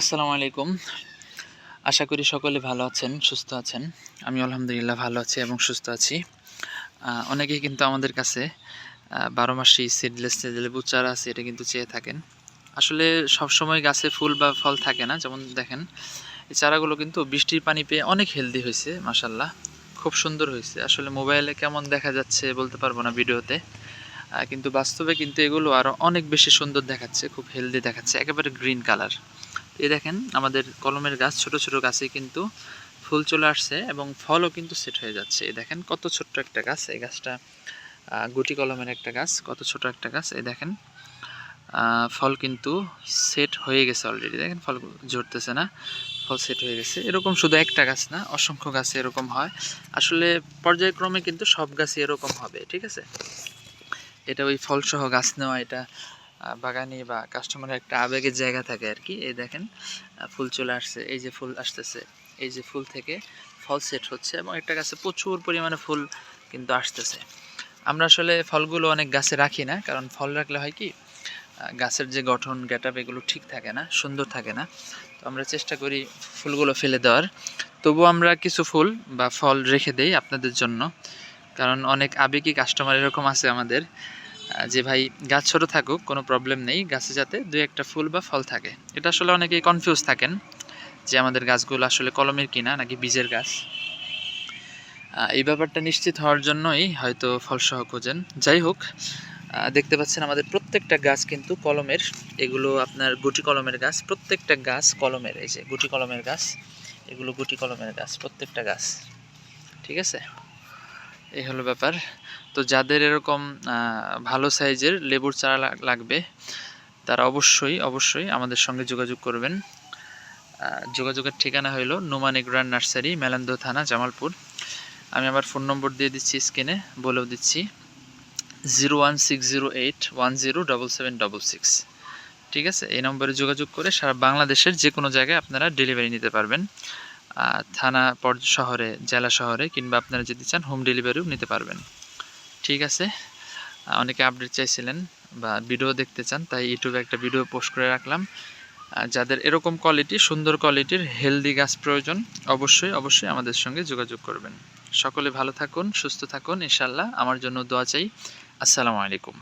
আসসালামু আলাইকুম। আশা করি সকলে ভালো আছেন, সুস্থ আছেন। আমি আলহামদুলিল্লাহ ভালো আছি এবং সুস্থ আছি। অনেকেই কিন্তু আমাদের কাছে বারো মাসি সিডলেস যে লেবু চারা আছে, এটা কিন্তু চেয়ে থাকেন। আসলে সবসময় গাছে ফুল বা ফল থাকে না, যেমন দেখেন, এই চারাগুলো কিন্তু বৃষ্টির পানি পেয়ে অনেক হেলদি হয়েছে মাসাল্লাহ খুব সুন্দর হয়েছে। আসলে মোবাইলে কেমন দেখা যাচ্ছে বলতে পারব না ভিডিওতে। কিন্তু বাস্তবে কিন্তু এগুলো আরও অনেক বেশি সুন্দর দেখাচ্ছে, খুব হেলদি দেখাচ্ছে, একেবারে গ্রিন কালার এই দেখেন, আমাদের কলমের গাছ, ছোট ছোট গাছে কিন্তু ফুল চলে আসছে এবং ফলও কিন্তু সেট হয়ে যাচ্ছে। এই দেখেন, কত ছোট্ট একটা গাছ। এই গাছটা গুটি কলমের একটা গাছ, কত ছোট একটা গাছ। এই দেখেন ফল কিন্তু সেট হয়ে গেছে অলরেডি দেখেন, ফল ঝরতেছে না, ফল সেট হয়ে গেছে। এরকম শুধু একটা গাছ না, অসংখ্য গাছে এরকম হয়। আসলে পর্যায়ক্রমে কিন্তু সব গাছই এরকম হবে, ঠিক আছে? এটা ওই ফলসহ গাছ নেওয়া, এটা বাগানি বা কাস্টমারের একটা আবেগের জায়গা থাকে আর কি। এই দেখেন ফুল চলে আসছে। এই যে ফুল আসতেছে, এই যে ফুল থেকে ফল সেট হচ্ছে এবং একটা গাছে প্রচুর পরিমাণে ফুল কিন্তু আসতেছে। আমরা আসলে ফলগুলো অনেক গাছে রাখি না, কারণ ফল রাখলে হয় কি গাছের যে গঠন গেট এগুলো ঠিক থাকে না, সুন্দর থাকে না। তো আমরা চেষ্টা করি ফুলগুলো ফেলে দেওয়ার। তবু আমরা কিছু ফুল বা ফল রেখে দেই আপনাদের জন্য, কারণ অনেক আবেগী কাস্টমার এরকম আছে আমাদের। যে ভাই গাছ ছোটো থাকুক, কোনো প্রবলেম নেই। গাছে যাতে দুই একটা ফুল বা ফল থাকে। এটা আসলে অনেকেই কনফিউজ থাকেন যে আমাদের গাছগুলো আসলে কলমের কিনা নাকি বীজের গাছ। এই ব্যাপারটা নিশ্চিত হওয়ার জন্যই হয়তো ফলসহ খোঁজেন। যাই হোক দেখতে পাচ্ছেন আমাদের প্রত্যেকটা গাছ কিন্তু কলমের। এগুলো আপনার গুটি কলমের গাছ, প্রত্যেকটা গাছ কলমের। এই যে গুটি কলমের গাছ, এগুলো গুটি কলমের গাছ, প্রত্যেকটা গাছ। ঠিক আছে? এই হলো ব্যাপার। তো যাদের এরকম ভালো সাইজের লেবুর চারা লাগ- লাগবে, তারা অবশ্যই অবশ্যই আমাদের সঙ্গে যোগাযোগ করবেন। যোগাযোগের ঠিকানা হলো নুমান নার্সারি, মেলান্দ থানা, জামালপুর। আমি আমার ফোন নম্বর দিয়ে দিচ্ছি স্ক্রিনে, বলেও দিচ্ছি, zero one six zero eight one zero double seven double six. ঠিক আছে? এই নম্বরে যোগাযোগ করে সারা বাংলাদেশের যে কোনো জায়গায় আপনারা ডেলিভারি নিতে পারবেন। থানা পর শহরে, জেলা শহরে কিংবা আপনারা যদি চান হোম ডেলিভারিও নিতে পারবেন। ঠিক আছে? অনেকে আপডেট চাইছিলেন বা ভিডিও দেখতে চান, তাই ইউটিউবে একটা ভিডিও পোস্ট করে রাখলাম। যাদের এরকম কোয়ালিটি সুন্দর কোয়ালিটির হেলদি গাছ প্রয়োজন, অবশ্যই অবশ্যই আমাদের সঙ্গে যোগাযোগ করবেন। সকলে ভালো থাকুন, সুস্থ থাকুন ইনশাল্লাহ আমার জন্য দোয়া চাই। আসসালামু আলাইকুম।